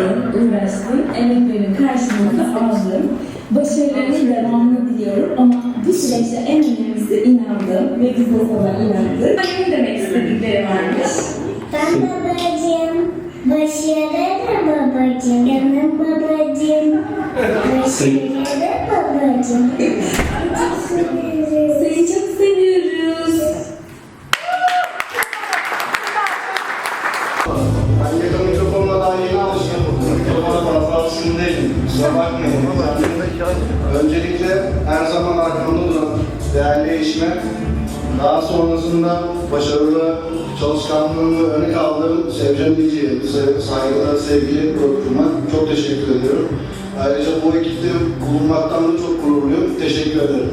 çalıştın, uğraştın, emeklerinin karşılığını aldın. Başarılarının devamını diliyorum ama bu süreçte en önemlisi inandım ve biz de sana inandık. Ne demek istedikleri varmış? Ben babacığım, başarılı babacığım, canım babacığım, başarılı babacığım. Çok seviyoruz. Seni çok seviyoruz. Değilim. Kusura. Öncelikle her zaman arkamda duran değerli eşime, daha sonrasında başarılı çalışkanlığını öne kaldığım Sevcan Dici'ye, saygılar, sevgili bırakıma çok teşekkür ediyorum. Ayrıca bu ekipte bulunmaktan da çok gururluyum. Teşekkür ederim.